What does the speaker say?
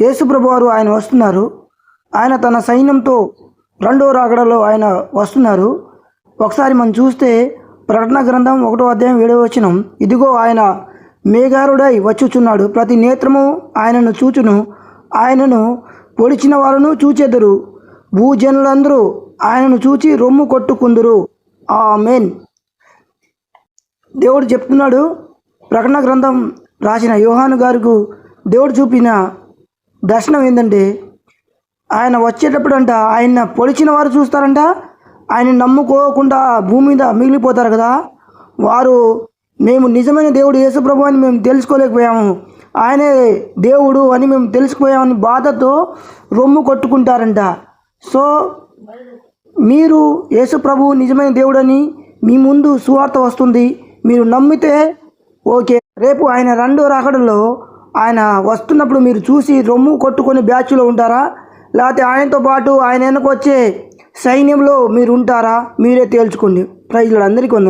యేసుప్రభు వారు ఆయన వస్తున్నారు. ఆయన తన సైన్యంతో రెండో రాకడలో ఆయన వస్తున్నారు. ఒకసారి మనం చూస్తే ప్రకటన గ్రంథం ఒకటో అధ్యాయం ఏడవ వచనం ఇదిగో ఆయన మేఘారుడై వచ్చుచున్నాడు. ప్రతి నేత్రము ఆయనను చూచును. ఆయనను పొడిచిన వారును చూచెదరు. భూజనులందరూ ఆయనను చూచి రొమ్ము కొట్టుకుందురు. ఆ మెయిన్ దేవుడు చెప్తున్నాడు. ప్రకటన గ్రంథం రాసిన యోహాను గారికి దేవుడు చూపిన దర్శనం ఏంటంటే ఆయన వచ్చేటప్పుడంట ఆయన పొడిచిన వారు చూస్తారంట. ఆయన నమ్ముకోకుండా భూమి మీద మిగిలిపోతారు కదా. వారు మేము నిజమైన దేవుడు యేసుప్రభు అని మేము తెలుసుకోలేకపోయాము. ఆయనే దేవుడు అని మేము తెలుసుకుపోయామని బాధతో రొమ్ము కొట్టుకుంటారంట. సో మీరు యేసుప్రభు నిజమైన దేవుడని మీ ముందు సువార్త వస్తుంది. మీరు నమ్మితే ఓకే. రేపు ఆయన రెండో రాకడలో ఆయన వస్తున్నప్పుడు మీరు చూసి రొమ్ము కొట్టుకొని బ్యాచ్లో ఉంటారా? లేకపోతే ఆయనతో పాటు ఆయన వెనక వచ్చే సైన్యంలో మీరు ఉంటారా? మీరే తేల్చుకోండి. ప్రైజ్లు అందరికీ ఉంది